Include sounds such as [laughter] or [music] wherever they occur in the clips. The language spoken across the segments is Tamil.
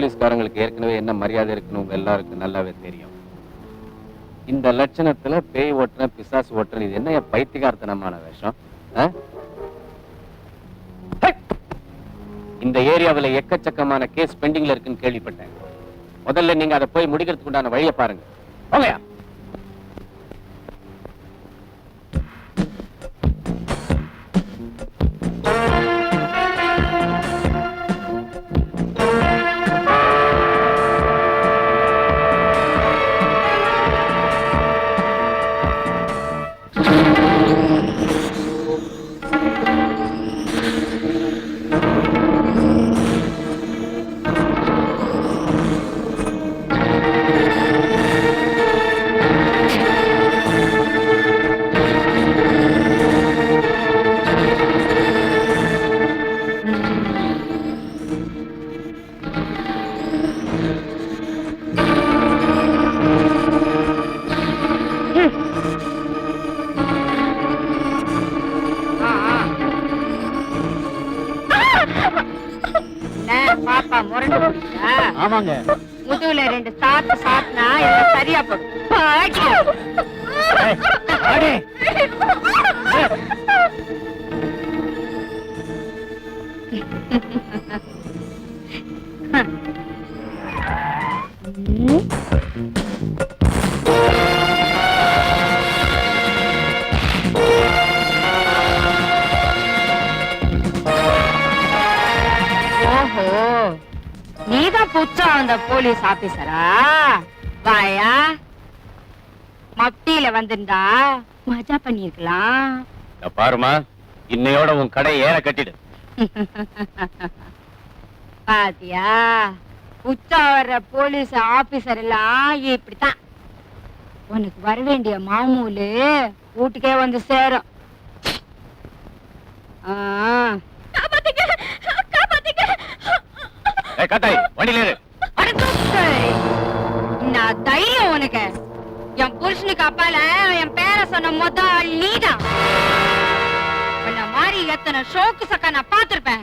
போலீஸ்காரங்களுக்கு ஏற்கனவே என்ன மரியாதை இருக்குன்னு உங்க எல்லாருக்கும் நல்லாவே தெரியும். இந்த லட்சணத்துல பேய் ஓட்டுன பிசாசு ஓட்டுன இது என்ன பைத்தியகார்த்தனமான வேஷம்? இந்த ஏரியாவில் எக்கச்சக்கமான கேஸ் பெண்டிங்ல இருக்குன்னு கேள்விப்பட்டேன். முதல்ல நீங்க அதை போய் முடிக்கிறதுக்கு உண்டான வழியை பாருங்க. ஓகேயா நீதான் புச்சா அந்த போலீஸ் ஆபீசரா? வாயா? மப்டியில வந்திருந்தா மஜா பண்ணிருக்கலாம் பாருமா இன்னையோட உன் கடை ஏற கட்டிடு. பாத்தியா? வர்ற போலீஸ் ஆபீசர் எல்லாம் இப்படித்தான். உனக்கு வர வேண்டிய மாமூலு வீட்டுக்கே வந்து சேரும். நான் தைரியம் உனக்கு. என் புருஷனுக்கு அப்பால என் பேரை சொன்ன மொத ஆள் நீதான் மாதிரி எத்தனை ஷோக்கு சக்கா நான் பார்த்திருப்பேன்.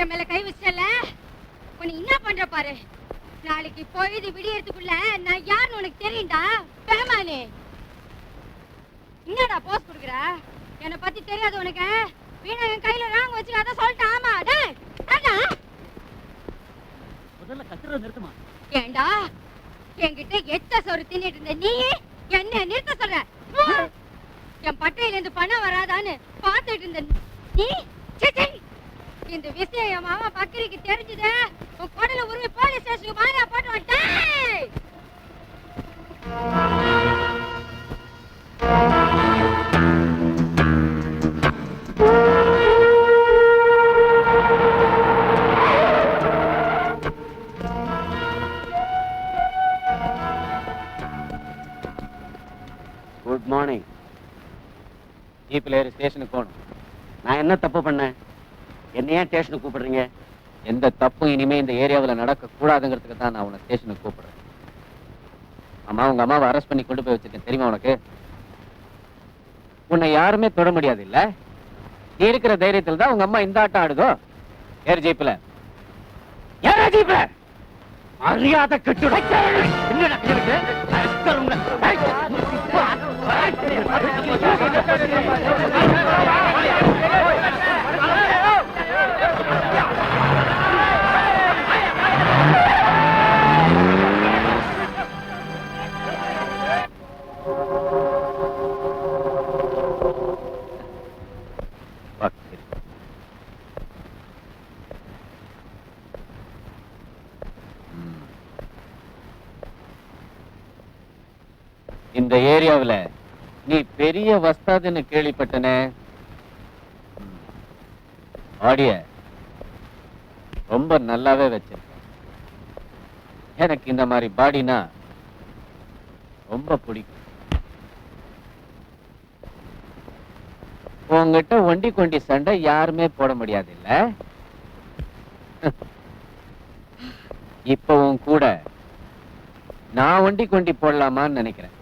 என் மேல கை வச்சல? உன்னை என்ன பண்ற பாரு? நாளைக்கு பொழுது விடியறதுக்குள்ள நான் யாருன்னு உனக்கு தெரியும்டா? பேமானே. என்னடா போஸ் குடுக்குற? என்னை பத்தி தெரியாது உனக்கு. வீணா என் கையில ராங்க வச்சு அதான் சொல்லிட்டேன். ஆமா அண்ணா முதல்ல கத்துறத நிறுத்துமா? ஏண்டா? என்கிட்ட எச்ச சோறு தின்னுட்டு இருந்த நீ? என்ன நிறுத்த சொல்ற? என் பட்டையில இருந்து பணம் வராதான்னு பார்த்துட்டு இருந்த நீ. இந்த விஷயம் என் மாமா பக்கிரிக்கு தெரிஞ்சது. உன் குடல உருவி போலீஸ் ஸ்டேஷனுக்கு மாறியா போட்டு வந்துட்டேன் குட் மார்னிங் ஜீப்ல ஏறி ஸ்டேஷனுக்கு போகணும். நான் என்ன தப்பு பண்ணேன்? என்ன ஏன் ஸ்டேஷனுக்கு கூப்பிடுறீங்க? எந்த தப்பும் இனிமே இந்த ஏரியாவில் நடக்க கூடாதுங்கிறதுக்கு தான் நான் உன்னை ஸ்டேஷனுக்கு கூப்பிடுறேன். அம்மா உங்க அம்மாவை அரெஸ்ட் பண்ணி கொண்டு போய் வச்சிருக்கேன். தெரியுமா உனக்கு? உன்னை யாருமே தொட முடியாது இல்ல நீ இருக்கிற தைரியத்தில் தான் உங்க அம்மா இந்த ஆட்டம் ஆடுதோ? ஏர் ஜீப்ல ஏர் ஜீப்ல மரியாதை கட்டுட. என்னடா இந்த ஏரியாவில் நீ பெரிய வஸ்தாதுன்னு கேள்விப்பட்டன. ஆடிய ரொம்ப நல்லாவே வச்சிருக்க. எனக்கு இந்த மாதிரி பாடினா ரொம்ப பிடிக்கும். உங்ககிட்ட ஒண்டி கொண்டி சண்டை யாருமே போட முடியாது இல்ல [laughs] இப்போ உன் கூட நான் ஒண்டி கொண்டி போடலாமான்னு நினைக்கிறேன்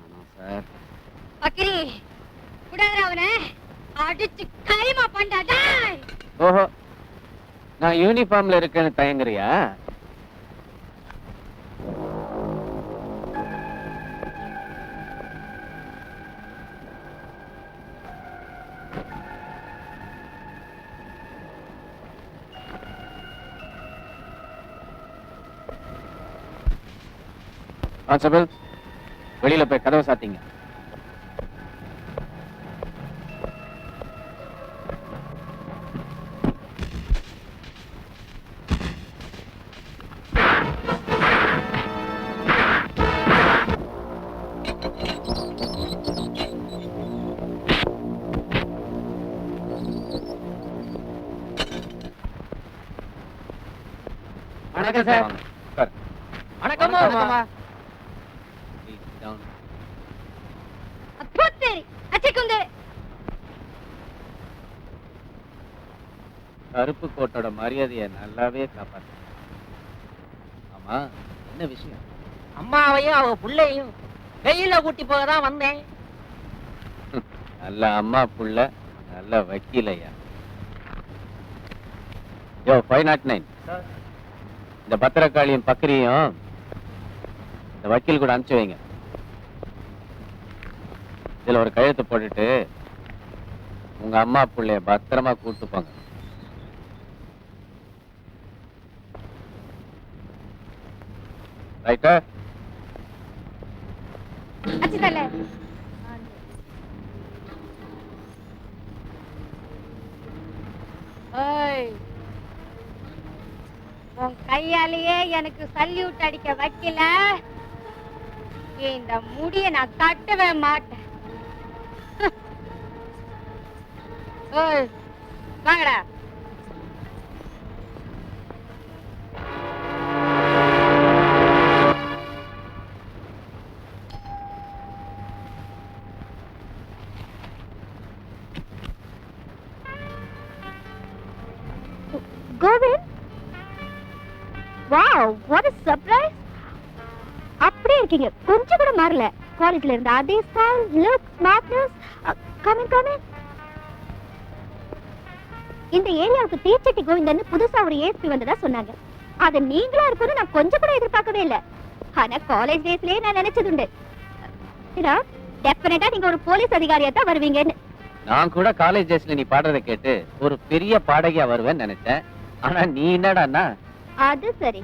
ஆனா சார் பக்கிரி விடாதடா அவனை அடிச்சு கைமா பண்ணா டேய் ஓஹோ நான் யூனிஃபார்ம்ல இருக்கேன்னு தயங்குறியா? கான்ஸ்டபிள் வெளியில போய் கதவை சாத்திங்க. கருப்பு கோட்டோட மரியாதையை நல்லாவே காப்பாத்து. ஆமா என்ன விஷயம்? அம்மாவையும் அவ புள்ளையும் வெயில கூட்டி போக தான் வந்தேன். நல்ல அம்மா புள்ள நல்ல வக்கீலையா? யோ ஃபைவ் நாட் நைன். இந்த பத்திரக்காளியும் பக்கரியும் இந்த வக்கீல் கூட அனுப்பிச்சு வைங்க. இதுல ஒரு கழுத்து போட்டுட்டு உங்க அம்மா பிள்ளைய பத்திரமா கூட்டு போங்க. ரைட்டா கையாலேயே எனக்கு சல்யூட் அடிக்க வைக்கல. இந்த முடிய நான் தட்டவே மாட்டேன். [laughs] வாங்கடா. இருக்கீங்க. கொஞ்சம் கூட மாறல. காலேஜ்ல இருந்த அதே style look smartness coming coming இந்த ஏரியாவுக்கு தீச்சட்டி கோவிந்தன் புதுசா ஒரு ஏஎஸ்பி வந்ததா சொன்னாங்க. அது நீங்களா இருக்கும்னு நான் கொஞ்சம் கூட எதிர்பார்க்கவே இல்ல. ஆனா காலேஜ் டேஸ்லயே நான் நினைச்சதுண்டு. டெஃபினட்டா நீங்க ஒரு போலீஸ் அதிகாரியா தான் வருவீங்கன்னு. நான் கூட காலேஜ் டேஸ்ல நீ பாடுறதை கேட்டு ஒரு பெரிய பாடகியா வருவேன்னு நினைச்சேன். ஆனா நீ என்னடான்னா? அது சரி.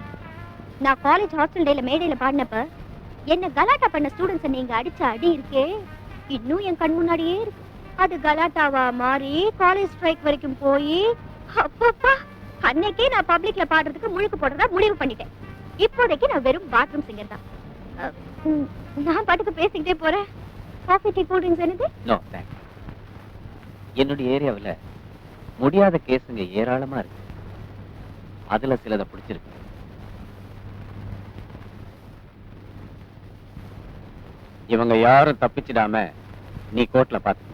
நான் காலேஜ் ஹாஸ்டல் டேல மேடையில பாடினப்ப என்ன கலாட்டா பண்ண ஸ்டூடெண்ட்ஸை நீங்க அடிச்ச அடி இருக்கே. இன்னும் என் கண் முன்னாடியே இருக்கு. அது கலாட்டாவா மாறி காலேஜ் ஸ்ட்ரைக் வரைக்கும் போய் அப்பப்பா அன்னைக்கே நான் பப்ளிக்ல பாடுறதுக்கு முழுக்கு போடுறதா முடிவு பண்ணிட்டேன். இப்போதைக்கு நான் வெறும் பாத்ரூம் சிங்கர் தான். நான் பாட்டுக்கு பேசிக்கிட்டே போறேன். காஃபி டீ கூல் ட்ரிங்க்ஸ் என்னது? நோ தேங்க்ஸ் என்னுடைய ஏரியாவில் முடியாத கேஸுங்க ஏராளமா இருக்கு. அதுல சிலதை பிடிச்சிருக்கு. இவங்க யாரும் தப்பிச்சிடாம நீ கோர்ட்ல பாத்து.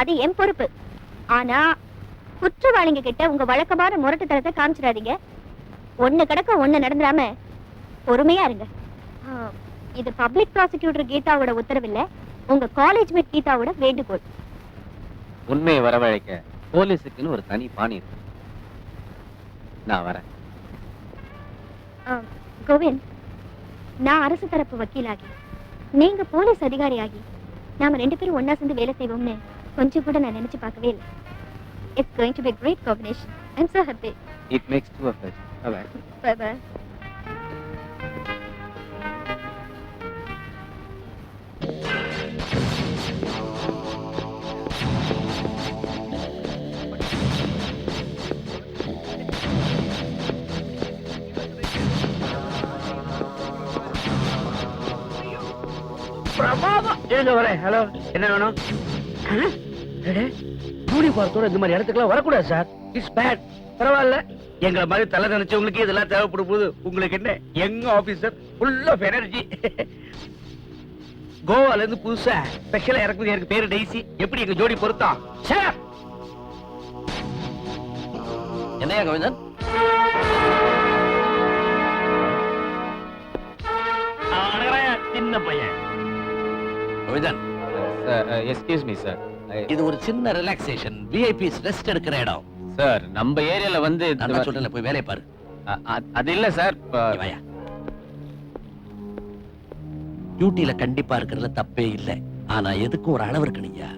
அது என் பொறுப்பு. ஆனா குற்றவாளிங்க கிட்ட உங்க வழக்கமான முரட்டுத்தனத்தை காமிச்சிடாதீங்க. ஒண்ணு கிடக்க ஒண்ணு நடந்துடாம பொறுமையா இருங்க. இது பப்ளிக் ப்ராசிக்யூட்டர் கீதாவோட உத்தரவில்ல உங்க காலேஜ் மேட் கீதாவோட வேண்டுகோள். உண்மையை வரவழைக்க போலீஸுக்குன்னு ஒரு தனி பாணி இருக்கு. நான் வரேன். கோவிந்த் நான் அரசு தரப்பு வக்கீலாகி நீங்க போலீஸ் அதிகாரியாகி நாம ரெண்டு பேரும் ஒண்ணா சேர்ந்து வேலை செய்வோம்னு கொஞ்சம் கூட நான் நினைச்சு பார்க்கவே இல்லை. It's going to be great combination I'm so happy. It makes two of us bye bye பிரமாதம். இருங்க வரேன். ஹலோ என்ன வேணும்? யூனிஃபார்த்தோட இந்த மாதிரி இடத்துக்குலாம் வரக்கூடாது சார். இட்ஸ் பேட் பரவாயில்ல. எங்களை மாதிரி தலை நினைச்சவங்களுக்கு இதெல்லாம் தேவைப்படும் போது உங்களுக்கு என்ன? எங்க ஆபீசர் ஃபுல் ஆஃப் எனர்ஜி கோவால இருந்து புதுசா ஸ்பெஷலா இறக்குது எனக்கு பேரு டெய்ஸி எப்படி எங்க ஜோடி பொருத்தம்? சார் என்னையா சின்ன பையன். கோவிந்தன் எஸ்கியூஸ் மீ சார் இது ஒரு சின்ன ரிலாக்ஸேஷன் விஐபிஸ் ரெஸ்ட் எடுக்கிற இடம். சார் நம்ம ஏரியால வந்து நான் தான் சொல்றேன்ல போய் வேலையை பாரு. அது இல்ல சார் டியூட்டில கண்டிப்பா இருக்கிறதுல தப்பே இல்ல. ஆனா எதுக்கும் ஒரு அளவு இருக்கணும்யா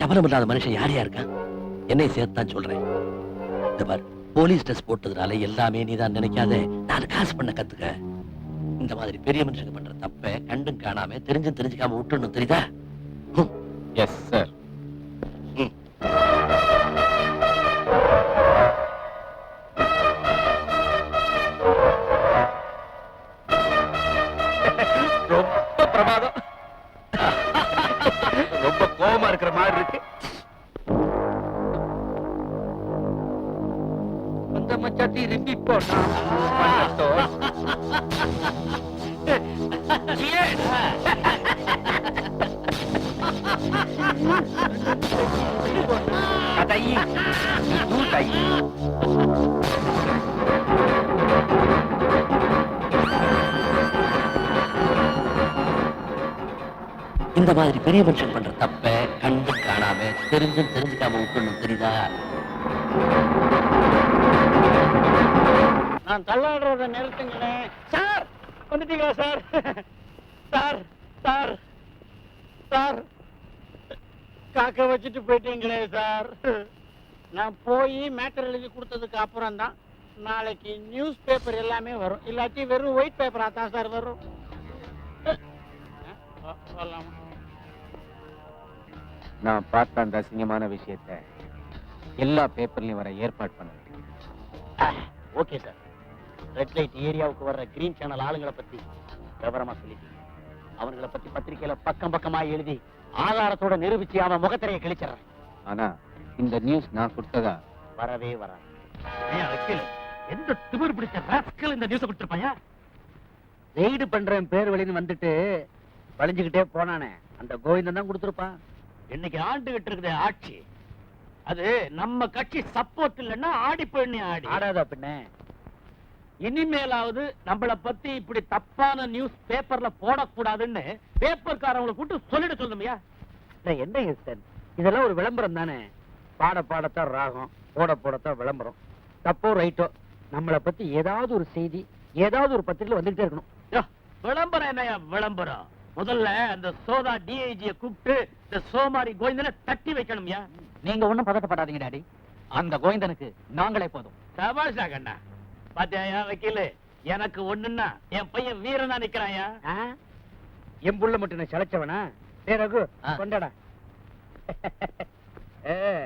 சபலம் இல்லாத மனுஷன் யார் இருக்கான்? என்னை சேர்த்தான் சொல்றேன். இந்த பார் போலீஸ் ட்ரெஸ் போட்டதுனால எல்லாமே நீதான் நினைக்காத. நான் காசு பண்ண கத்துக்க. இந்த மாதிரி பெரிய மனுஷங்க பண்ற தப்ப கண்டும் காணாம தெரிஞ்சும் தெரிஞ்சுக்காம விட்டுணும் தெரியுதா? எஸ் சார் ரொம்ப பிரமாதம். ரொம்ப கோவமா இருக்கிற மாதிரி இருக்கு. அந்த மச்சாத்தி ரிப்பீட் போட்டா இந்த மாதிரி பெரிய மனுஷன் பண்ற தப்ப கண்டு காணாம தெரிஞ்சும் தெரிஞ்சுக்காம விட்டுணும் தெரியுதா? நான் தள்ளாடுறத நிறுத்துங்களேன் சார் வந்துட்டீங்களா சார்? Sir sir sir. காக்க வச்சுட்டு போயிட்டீங்களே சார். நான் போய் மேட்டர் எழுதி கொடுத்ததுக்கு அப்புறம் தான் நாளைக்கு நியூஸ் பேப்பர் எல்லாமே வரும். இல்லாட்டி வெறும் ஒயிட் பேப்பரா தான் சார் வரும்? நான் பார்த்த அந்த அசிங்கமான விஷயத்த எல்லா பேப்பர்லயும் வர ஏற்பாடு பண்ணேன் ஓகே சார். ரெட் லைட் ஏரியாவுக்கு வர்ற கிரீன் சேனல் ஆளுங்களை பத்தி விவரமா சொல்லிட்டீங்க. அவங்கள பத்தி பத்திரிக்கையில பக்கம் பக்கமா எழுதி ஆதாரத்தோட நிரூபிச்சு அவன் முகத்திரையை கிழிச்சிடுறேன். ஆனா இந்த நியூஸ் நான் கொடுத்ததா? வரவே வக்கீல் எந்த திமிர் பிடிச்ச ராஸ்கல் இந்த நியூஸ் கொடுத்துருப்பாயா? ரெய்டு பண்றேன் பேர் வழின்னு வந்துட்டு வளைஞ்சுக்கிட்டே போனானே. அந்த கோவிந்தன் தான் கொடுத்துருப்பான். இன்னைக்கு ஆண்டுகிட்டு இருக்குது ஆட்சி. அது நம்ம கட்சி சப்போர்ட் இல்லைன்னா ஆடி போயின்னு ஆடி. ஆடாதா பின்ன? இனிமேலாவது நம்மள பத்தி இப்படி தப்பான நியூஸ் பேப்பர்ல போடக்கூடாதுன்னு பேப்பர்காரங்களை கூட்டு சொல்லிட சொல்லுமையா என்ன சார் இதெல்லாம் ஒரு விளம்பரம் தானே? பாட பாடத்தான் ராகம் போட போடத்தான் விளம்பரம். தப்போ ரைட்டோ? நம்மளை பத்தி ஏதாவது ஒரு செய்தி ஏதாவது ஒரு பத்திரிகையில வந்துகிட்டே இருக்கணும். விளம்பரம் என்னையா விளம்பரம்? முதல்ல அந்த சோதா டிஐஜிய கூப்பிட்டு இந்த சோமாரி கோவிந்தனை தட்டி வைக்கணும்யா. நீங்க ஒண்ணும் பதட்டப்படாதீங்க டாடி. அந்த கோவிந்தனுக்கு நாங்களே போதும். சபாஷா கண்ணா பாத்தியா வக்கீலு? எனக்கு ஒண்ணுன்னா என் பையன் வீரனா நிக்கிறாயா? என் புள்ள மட்டும் நான் சளைச்சவனா [laughs] ஏ ரகு. கொண்டாடா.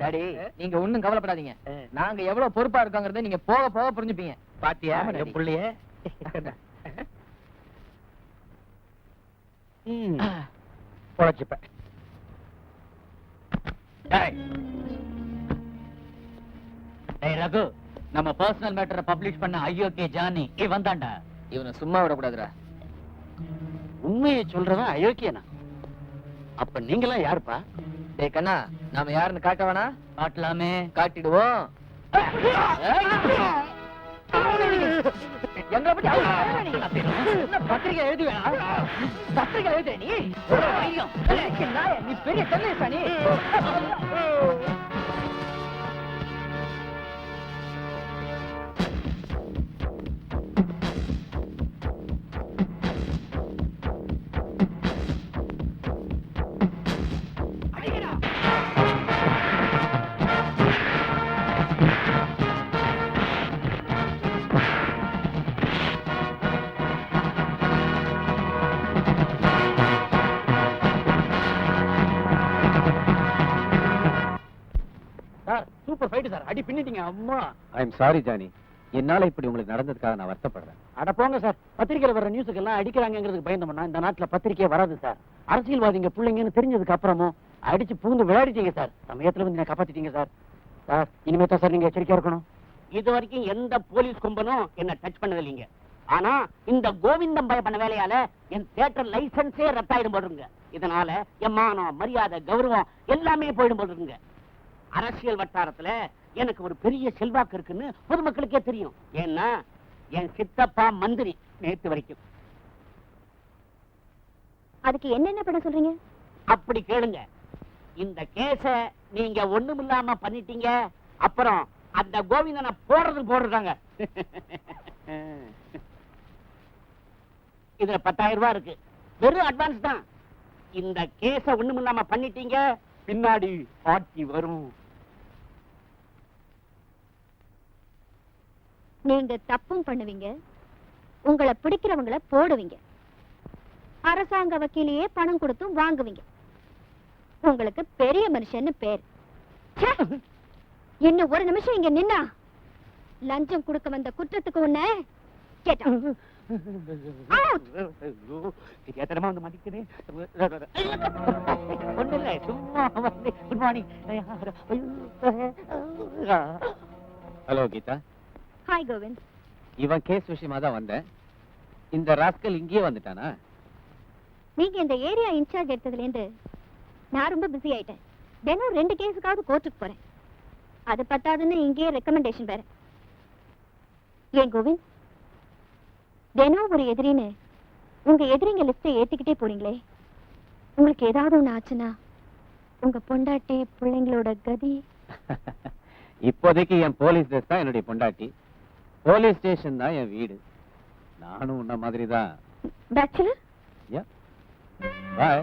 டாடி நீங்க ஒண்ணும் கவலைப்படாதீங்க. நாங்க எவ்வளவு பொறுப்பா இருக்கோங்கறத நீங்க போக போக புரிஞ்சுப்பீங்க. பாத்தியா என். புள்ளைய? [laughs] பொழைச்சுப்ப ரகு. நம்ம பர்சனல் மேட்டரை பப்ளிஷ் பண்ண ஐயோகே ஜானி இவன் தான்டா இவனை சும்மா விடக்கூடாதுடா. உண்மையை சொல்றவன் அயோக்கியனா அப்ப நீங்களாம் யாருப்பா? டேய் கண்ணா நாம யாருன்னு காட்ட வேணா? காட்டலாமே. காட்டிடுவோம். எங்களை பத்தி பத்திரிகை எழுதுவேன் பத்திரிகை எழுதுற நீ? நீ பெரிய தென்னேசா அடி பின்னிட்டீங்க அம்மா. ஐ எம் சாரி ஜானி என்னால இப்படி உங்களுக்கு நடந்ததுக்காக நான் வருத்தப்படுறேன். அட போங்க சார். பத்திரிக்கையில வர நியூஸுக்கு எல்லாம் அடிக்கிறாங்கிறதுக்கு பயந்தோம்னா இந்த நாட்டுல பத்திரிக்கையே வராது சார். அரசியல்வாதிங்க பிள்ளைங்கன்னு தெரிஞ்சதுக்கு அப்புறமும் அடிச்சு பூந்து விளையாடிட்டீங்க சார். சமயத்துல வந்து என்ன காப்பாத்திட்டீங்க சார். சார் இனிமே தான் சார் நீங்க எச்சரிக்கையா இருக்கணும். இது வரைக்கும் எந்த போலீஸ் கும்பனும் என்ன டச் பண்ணது இல்லைங்க. ஆனா இந்த கோவிந்தம் பய பண்ண வேலையால என் தியேட்டர் லைசன்ஸே ரத்தாயிடும் போடுங்க இதனால என் மானம் மரியாதை கௌரவம் எல்லாமே போயிடும் போடுங்க அரசியல் வட்டாரத்துல எனக்கு ஒரு பெரிய செல்வாக்கு இருக்குன்னு பொதுமக்களுக்கே தெரியும். ஏன்னா என் சித்தப்பா மந்திரி நேத்து வரைக்கும். அதுக்கு என்னென்ன பண்ண சொல்றீங்க? அப்படி கேளுங்க. இந்த கேஸ நீங்க ஒண்ணுமில்லாம பண்ணிட்டீங்க. அப்புறம் அந்த கோவிந்தனை போடுறது போடுறாங்க. இதுல பத்தாயிரம் ரூபாய் இருக்கு. வெறும் அட்வான்ஸ் தான். இந்த கேஸ ஒண்ணுமில்லாம பண்ணிட்டீங்க. பின்னாடி ஆட்சி வரும். நீங்க தப்பும் பண்ணுவீங்க. உங்களை பிடிக்கிறவங்கள போடுவீங்க. அரசாங்க வக்கீலையே பணம் கொடுத்தும் வாங்குவீங்க. உங்களுக்கு பெரிய மனுஷன்னு பேர்! இன்னும் ஒரு நிமிஷம் இங்க நின்னா. லஞ்சம் கொடுக்க வந்த குற்றத்துக்கு உன்ன தெரியாதனமா வந்து இல்ல, சும்மா. ஹலோ கீதா. ஹாய் கோவிந்த் இவன் கேஸ் விஷயமா தான் வந்தேன். இந்த ராஸ்கல் இங்கேயே வந்துட்டானா? நீங்க இந்த ஏரியா இன்சார்ஜ் எடுத்ததுல இருந்து நான் ரொம்ப பிஸி ஆயிட்டேன். தினம் ரெண்டு கேஸுக்காவது கோர்ட்டுக்கு போறேன். அது பத்தாதுன்னு இங்கேயே ரெக்கமெண்டேஷன் வேற. ஏன் கோவிந்த்? தினம் ஒரு எதிரின்னு உங்க எதிரிங்க லிஸ்ட்டை ஏத்திக்கிட்டே போறீங்களே. உங்களுக்கு ஏதாவது ஒண்ணு ஆச்சுன்னா உங்க பொண்டாட்டி பிள்ளைங்களோட கதி. [laughs] இப்போதைக்கு என் போலீஸ் ட்ரெஸ் தான் என்னுடைய பொண்டாட்டி. போலீஸ் ஸ்டேஷன் தான் என் வீடு. நானும் உன்ன மாதிரி தான் பேச்சுலர் பாய்